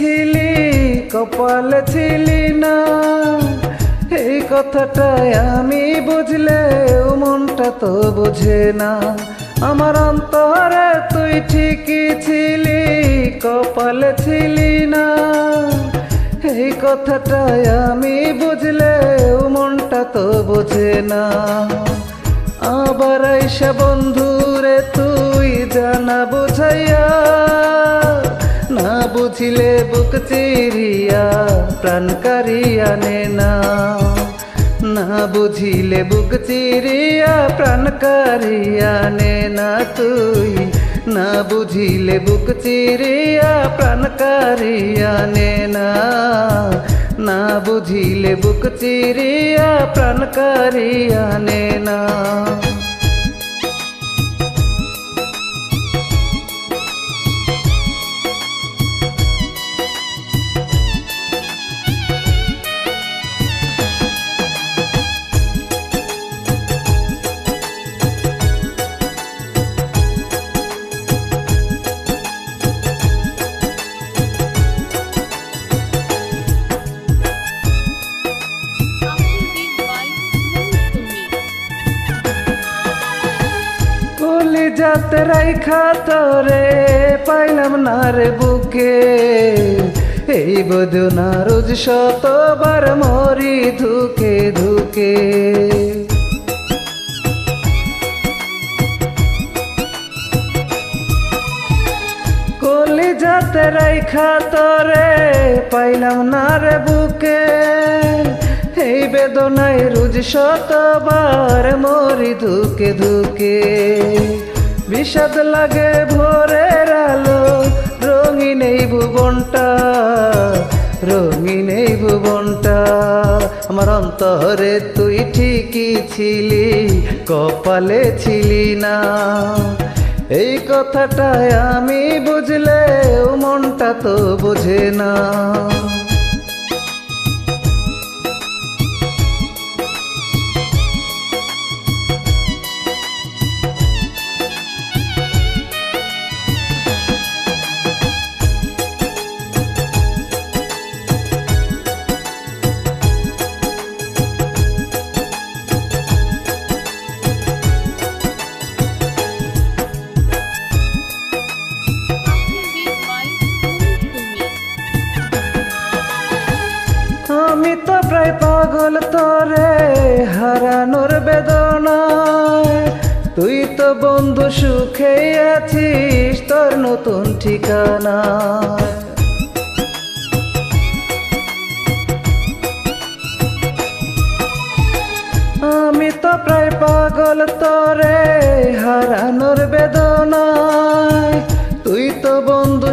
ছিলি, কপালে ছিলি না। এই কথাটাই আমি বুঝলেও মনটা তো বুঝে না। আমার অন্তরে তুই ঠিকই ছিলি, কপালে ছিলি না। এই কথাটাই আমি বুঝলেও মনটা তো বুঝে না। আবার আইসা বন্ধুরে তুই জানা বুঝাইয়া বুঝিলে বুক চিরিয়া, প্রাণ কারিয়া নে না। বুঝিলে বুক চিরিয়া, প্রাণ কারিয়া নে না তুই। না বুঝিলে বুক চিরিয়া, প্রাণ কারিয়া নে না। না বুঝিলে বুক চিরিয়া, প্রাণ কারিয়া নে না। যাতে রাইখা তোরে পাইলাম না রে বুকে। এই বদনা রোজ শতবার মরি ধুকে ধুকে। কলি যাতে রাইখা তোরে পাইলাম না রে বুকে। এই বেদনায় রোজ শতবার মরি ধুকে ধুকে। বিষাদ লাগে ভোরের আলো। রঙিন এই ভুবনটা, রঙিন এই ভুবনটা। আমার অন্তরে তুই ঠিকই ছিলি, কপালে ছিলি না। এই কথাটায় আমি বুঝলেও মনটা তো বোঝে না। আমি তো প্রায় পাগল তোরে, হারানোর বেদনায় তুই তো বন্ধু সুখে আছিস তোর নতুন ঠিকানা। আমি তো প্রায় পাগল তোরে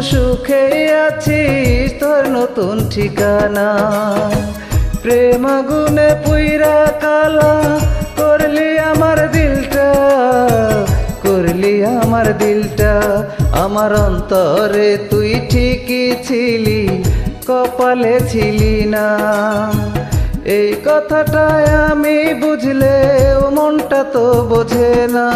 সুখে আছি তোর নতুন ঠিকানা। প্রেম আগুনে পুইরা কালা, করলি আমার দিলটা, করলি আমার দিলটা। আমার অন্তরে তুই ঠিকই ছিলি, কপালে ছিলি না। এই কথাটাই আমি বুঝলে ও মনটা তো বোঝে না।